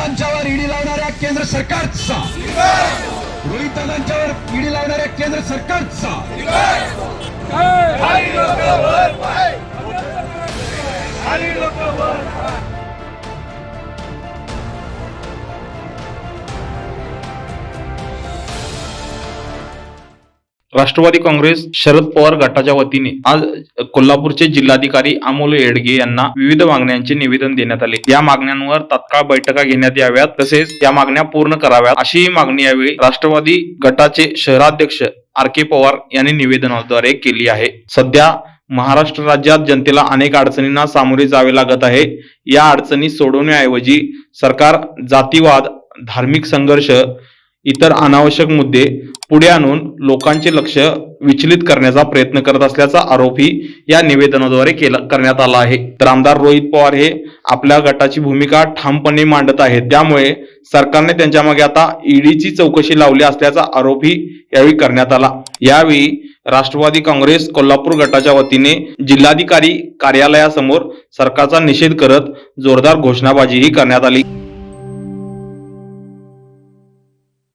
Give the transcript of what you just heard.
दादांच्यावर ED लावणाऱ्या केंद्र सरकारचा. रोहित दादांच्यावर ईडी लावणाऱ्या केंद्र सरकारचा. राष्ट्रवादी काँग्रेस शरद पवार गटाच्या वतीने आज कोल्हापूरचे जिल्हाधिकारी अमोल येडगे यांना विविध मागण्यांचे निवेदन देण्यात आले. या मागण्यांवर तात्काळ बैठका घेण्यात याव्यात. तसेच या मागण्या पूर्ण कराव्यात. अशी मागणी यावेळी राष्ट्रवादी गटाचे शहराध्यक्ष आर के पवार यांनी निवेदनाद्वारे केली आहे. सध्या महाराष्ट्र राज्यात जनतेला अनेक अडचणींना सामोरे जावे लागत आहे. या अडचणी सोडवण्याऐवजी सरकार जातीवाद धार्मिक संघर्ष इतर अनावश्यक मुद्दे पुढे आणून लोकांचे लक्ष विचलित करण्याचा प्रयत्न करत असल्याचा आरोपही या निवेदनाद्वारे केला करण्यात आला आहे. तर आमदार रोहित पवार हे आपल्या गटाची भूमिका ठामपणे मांडत आहेत. त्यामुळे सरकारने त्यांच्या मागे आता ईडीची चौकशी लावली असल्याचा आरोपही यावेळी करण्यात आला. यावेळी राष्ट्रवादी काँग्रेस कोल्हापूर गटाच्या वतीने जिल्हाधिकारी कार्यालयासमोर सरकारचा निषेध करत जोरदार घोषणाबाजीही करण्यात आली.